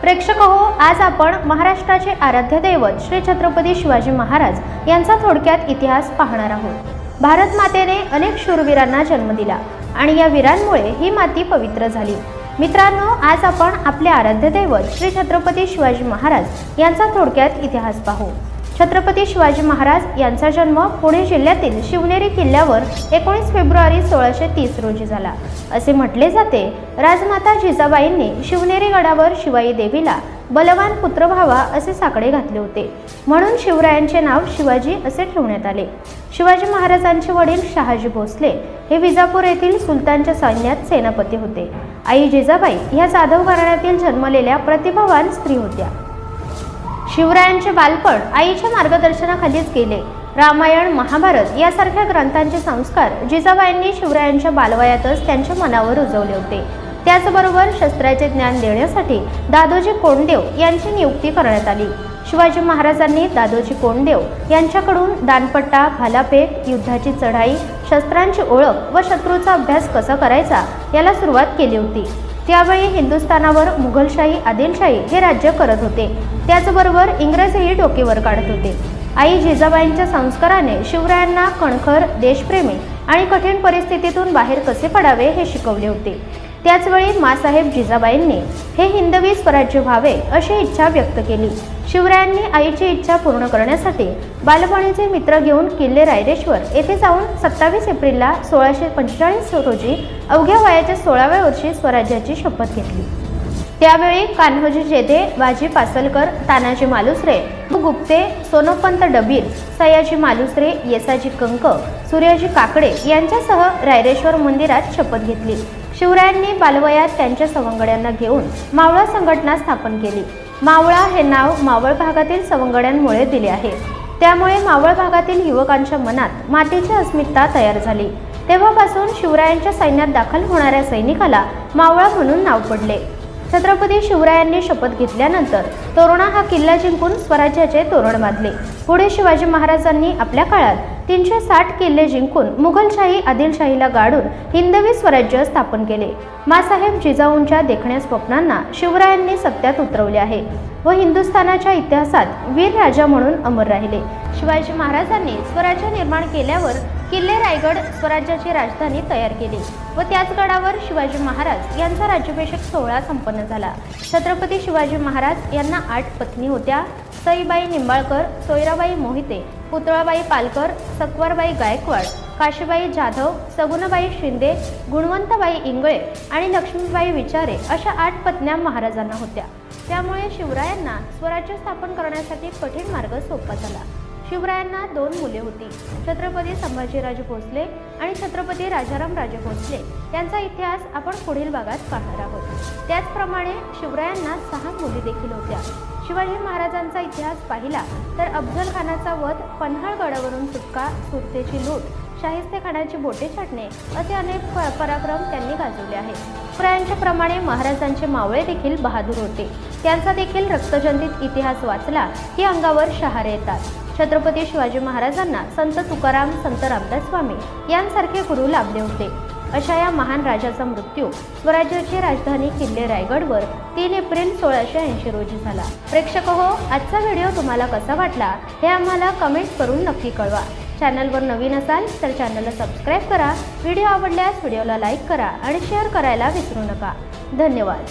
प्रेक्षक हो आज आपण महाराष्ट्राचे आराध्य दैवत श्री छत्रपती शिवाजी महाराज यांचा थोडक्यात इतिहास पाहणार आहोत. भारत मातेने अनेक शूरवीरांना जन्म दिला आणि या वीरांमुळे ही माती पवित्र झाली. मित्रांनो आज आपण आपले आराध्य दैवत श्री छत्रपती शिवाजी महाराज यांचा थोडक्यात इतिहास पाहू. छत्रपती शिवाजी महाराज यांचा जन्म पुणे जिल्ह्यातील शिवनेरी किल्ल्यावर एकोणीस फेब्रुवारी सोळाशे तीस रोजी झाला. असे म्हटले जाते राजमाता जिजाबाईंनी शिवनेरी गडावर शिवाई देवीला बलवान पुत्र व्हावा असे साकडे घातले होते. म्हणून शिवरायांचे नाव शिवाजी असे ठेवण्यात आले. शिवाजी महाराजांचे वडील शहाजी भोसले हे विजापूर येथील सुलतानच्या सैन्यात सेनापती होते. आई जिजाबाई ह्या जाधव घराण्यातील जन्मलेल्या प्रतिभावान स्त्री होत्या. शिवरायांचे बालपण आईच्या मार्गदर्शनाखालीच गेले. रामायण महाभारत यासारख्या ग्रंथांचे संस्कार जिजाबाईंनी शिवरायांच्या बालवयातच त्यांच्या मनावर रुजवले होते. त्याचबरोबर शस्त्राचे ज्ञान देण्यासाठी दादोजी कोंडदेव यांची नियुक्ती करण्यात आली. शिवाजी महाराजांनी दादोजी कोंडदेव यांच्याकडून दानपट्टा भालापेट युद्धाची चढाई शस्त्रांची ओळख व शत्रूचा अभ्यास कसा करायचा याला सुरुवात केली होती. त्यावेळी हिंदुस्थानावर मुघलशाही आदिलशाही हे राज्य करत होते. त्याचबरोबर इंग्रजही डोकेवर काढत होते. आई जिजाबाईंच्या संस्काराने शिवरायांना कणखर देशप्रेमी आणि कठीण परिस्थितीतून बाहेर कसे पडावे हे शिकवले होते. त्याचवेळी मासाहेब जिजाबाईंनी हे हिंदवी स्वराज्य व्हावे अशी इच्छा व्यक्त केली. शिवरायांनी आईची इच्छा पूर्ण करण्यासाठी बालपणीचे मित्र घेऊन किल्ले रायरेश्वर येथे जाऊन सत्तावीस एप्रिलला सोळाशे पंचेचाळीस रोजी अवघ्या वयाच्या सोळाव्या वर्षी स्वराज्याची शपथ घेतली. त्यावेळी कान्होजी जेधे बाजी पासलकर तानाजी मालुसरे गुप्ते सोनोपंत डबीर सयाजी मालुसरे येसाजी कंक सूर्याजी काकडे यांच्यासह रायरेश्वर मंदिरात शपथ घेतली. शिवरायांनी बालवयात त्यांच्या सवंगड्यांना घेऊन मावळा संघटना स्थापन केली. मावळा हे नाव मावळ भागातील सवंगड्यांमुळे दिले आहे. त्यामुळे मावळ भागातील युवकांच्या मनात मातीची अस्मिता तयार झाली. तेव्हापासून शिवरायांच्या सैन्यात दाखल होणाऱ्या सैनिकाला मावळा म्हणून नाव पडले. छत्रपती शिवरायांनी शपथ घेतल्यानंतर तोरणा हा किल्ला जिंकून स्वराज्याचे तोरण बांधले. पुढे शिवाजी महाराजांनी आपल्या काळात तीनशे साठ किल्ले जिंकून मुघलशाही आदिलशाहीला गाडून हिंदवी स्वराज्य स्थापन केले. मासाहेब जिजाऊंच्या देखण्या स्वप्नांना शिवरायांनी सत्यात उतरवले आहे व हिंदुस्थानाच्या इतिहासात वीर राजा म्हणून अमर राहिले. शिवाजी महाराजांनी स्वराज्य निर्माण केल्यावर किल्ले रायगड स्वराज्याची राजधानी तयार केली व त्याच गडावर शिवाजी महाराज यांचा राज्याभिषेक सोहळा संपन्न झाला. छत्रपती शिवाजी महाराज यांना आठ पत्नी होत्या. सईबाई निंबाळकर सोयराबाई मोहिते पुतळाबाई पालकर सकवरबाई गायकवाड काशीबाई जाधव सगुणाबाई शिंदे गुणवंतबाई इंगळे आणि लक्ष्मीबाई विचारे अशा आठ पत्न्या महाराजांना होत्या. त्यामुळे शिवरायांना स्वराज्य स्थापन करण्यासाठी कठीण मार्ग सोपा झाला. शिवरायांना दोन मुले होती. छत्रपती संभाजीराजे भोसले आणि छत्रपती राजाराम राजे भोसले. यांचा इतिहास आपण पुढील भागात पाहणार आहोत. त्याचप्रमाणे शिवरायांना सहा मुली देखील होत्या. शिवाजी महाराजांचा इतिहास पाहिला तर अफजल खानाचा वध पन्हाळगडावरून सुटका सुरतेची लूट शाहिस्ते खानाची बोटे छाटणे असे अनेक प- पराक्रम त्यांनी गाजवले आहेत. शिवरायांच्या प्रमाणे महाराजांचे मावळे देखील बहादूर होते. त्यांचा देखील रक्तजंतीत इतिहास वाचला की अंगावर शहारे येतात. छत्रपती शिवाजी महाराजांना संत तुकाराम संत रामदास स्वामी यांसारखे गुरु लाभले होते. अशा या महान राजाचा मृत्यू स्वराज्याची राजधानी किल्ले रायगडवर तीन एप्रिल सोळाशे ऐंशी रोजी झाला. प्रेक्षक हो आजचा व्हिडिओ तुम्हाला कसा वाटला हे आम्हाला कमेंट करून नक्की कळवा. चॅनलवर नवीन असाल तर चॅनलला सबस्क्राईब करा. व्हिडिओ आवडल्यास व्हिडिओला लाईक करा आणि शेअर करायला विसरू नका. धन्यवाद.